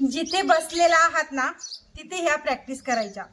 जिथे बसलेला आहात ना तिथे ह्या प्रॅक्टिस करायच्या.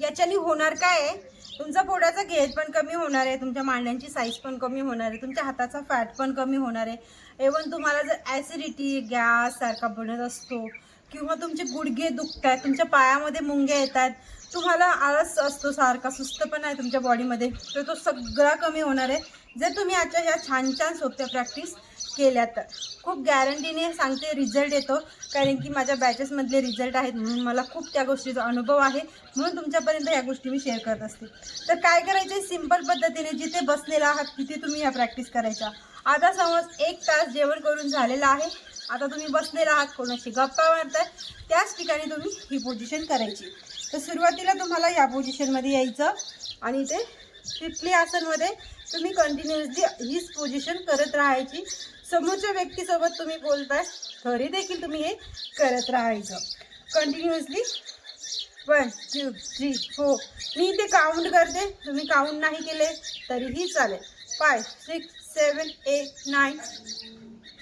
याच्याने होणार काय आहे? तुमचा पोटाचा घेज पण कमी होणार आहे तुमच्या मांड्यांची साईज पण कमी होणार आहे तुमच्या हाताचा फॅट पण कमी होणार आहे. इवन तुम्हाला जर ॲसिडिटी गॅस सारखा बनत असतो किंवा तुमचे गुडघे दुखत आहेत तुमच्या पायामध्ये मुंग्या येतात तुम्हाला आळस असतो सारखा सुस्त पण आहे तुमच्या बॉडीमध्ये तर तो सगळा कमी होणार आहे. जर तुम्ही आजच्या ह्या छान छान सोप्या प्रॅक्टिस केल्या तर खूप गॅरंटीने सांगते रिझल्ट येतो. कारण की माझ्या बॅचेसमधले रिझल्ट आहेत म्हणून मला खूप त्या गोष्टीचा अनुभव आहे. म्हणून तुमच्यापर्यंत या गोष्टी मी शेअर करत असते. तर काय करायचे सिंपल पद्धतीने जिथे बसलेला आहात तिथे तुम्ही ह्या प्रॅक्टिस करायच्या आता समज एक तास जेवण करून झालेला आहे. आता तुम्ही बसलेला आहात कोणाशी गप्पा मारताय त्याच ठिकाणी तुम्ही ही पोझिशन करायची. तर सुरुवातीला तुम्हाला या पोझिशनमध्ये यायचं. आणि ते तिथली आसनमध्ये तुम्ही कंटिन्युअसली हीच पोझिशन करत राहायची. समोरच्या व्यक्तीसोबत तुम्ही बोलताय तरी देखील तुम्ही हे करत राहायचं. Continuously one two three four मी इथे काउंट करते. तुम्ही काउंट नाही केले तरीही चालेल. Five six seven eight nine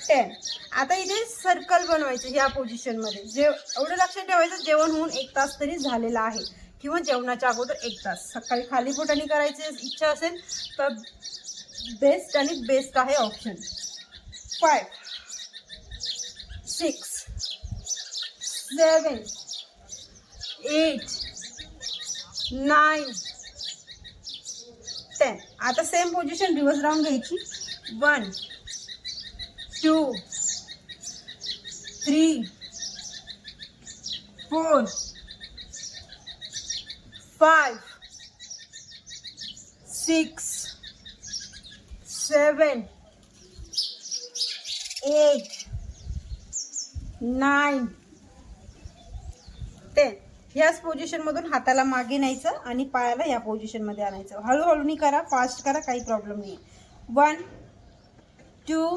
ten आता इथे सर्कल बनवायचं ह्या पोझिशनमध्ये जे एवढं लक्षात ठेवायचं जेवण होऊन एक तास तरी झालेला आहे. किंवा जेवणाच्या अगोदर एक तास. सकाळी खाली पोटाने करायची इच्छा असेल तर बेस्ट आणि बेस्ट आहे option five six seven eight nine ten आता सेम पोझिशन रिवर्स राऊंड घ्यायची. One two three four five six seven eight nine ten. ह्याच पोझिशनमधून हाताला मागे न्यायचं आणि पायाला या पोझिशनमध्ये आणायचं. हळूहळूनी करा फास्ट करा काही प्रॉब्लेम नाही one two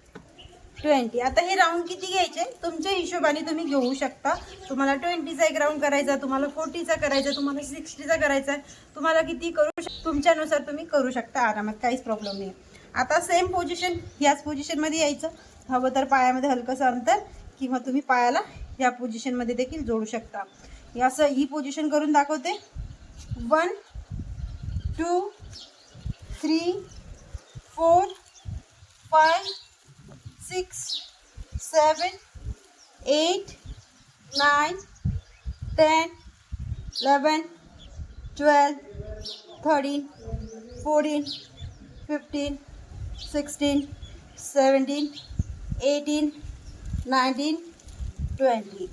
twenty. आता हे राऊंड किती घ्यायचे? तुमच्या हिशोबाने तुम्ही घेऊ शकता. तुम्हाला ट्वेंटीचा एक राऊंड करायचा तुम्हाला फोर्टीचा करायचा तुम्हाला सिक्स्टीचा करायचा आहे. तुम्हाला किती करू शक तुमच्यानुसार तुम्ही करू शकता आरामात काहीच प्रॉब्लेम नाही आता सेम पोझिशन ह्याच पोझिशनमध्ये यायचं. हवं तर पायामध्ये हलकंसं अंतर किंवा तुम्ही पायाला या पोझिशनमध्ये देखील जोडू शकता. असं ही पोझिशन करून दाखवते. One two three four five six seven eight nine ten eleven twelve thirteen fourteen fifteen sixteen seventeen eighteen nineteen twenty.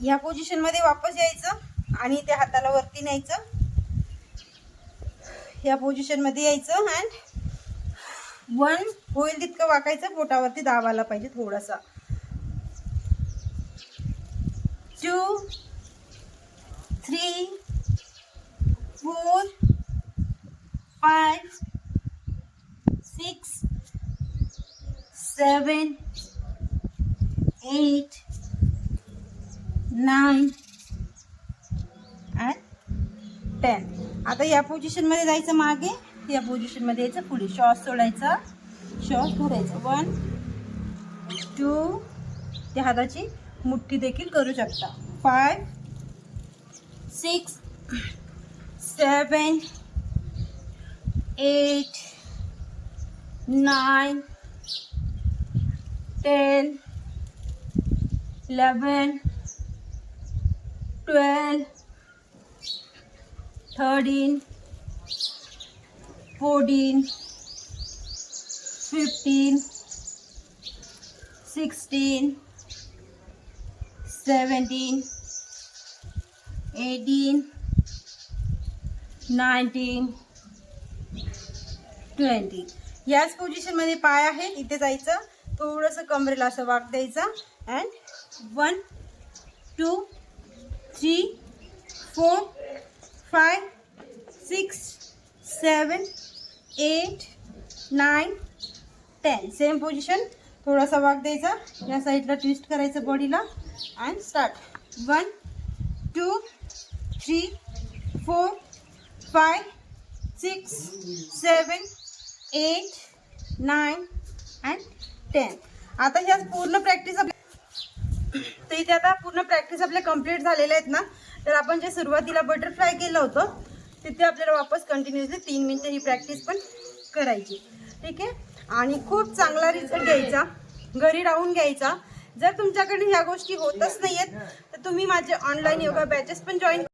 ह्या पोझिशनमध्ये वापस यायचं आणि त्या हाताला वरती न्यायचं. ह्या पोझिशनमध्ये यायचं अँड वन होईल तितकं वाकायचं पोटावरती दाबायला पाहिजे थोडासा. Two three four five six seven eight nine and ten आता या पोझिशनमध्ये जायचं मागे. या पोझिशनमध्ये यायचं. पुढे श्वास सोडायचा. श्वास सोडायचा वन टू त्या हाताची मुठ्ठी देखील करू शकता. Five six seven eight nine ten eleven twelve thirteen fourteen fifteen sixteen seventeen eighteen nineteen twenty. याच पोझिशनमध्ये पाय आहे इथे जायचं. थोडंसं कमरेला असं वाक द्यायचा. And one two three four five six seven eight nine ten same position थोडासा वाघ द्यायचा. या साईडला ट्विस्ट करायचं बॉडीला and start one two three four five six seven eight nine and ten आता ह्या पूर्ण प्रॅक्टिस आपल्या तर इथे आता पूर्ण प्रॅक्टिस आपल्या कंप्लीट झालेल्या आहेत ना. तर आपण जे सुरुवातीला बटरफ्लाय केलं होतं तिथे आपल्याला वापस कंटिन्युअसली तीन मिनटं ही प्रॅक्टिस पण करायची. ठीक आहे? आणि खूप चांगला रिझल्ट घ्यायचा. घरी राहून घ्यायचा. जर तुमच्याकडे ह्या गोष्टी होतच नाही आहेत तर तुम्ही माझे ऑनलाईन योगा बॅचेस पण जॉईन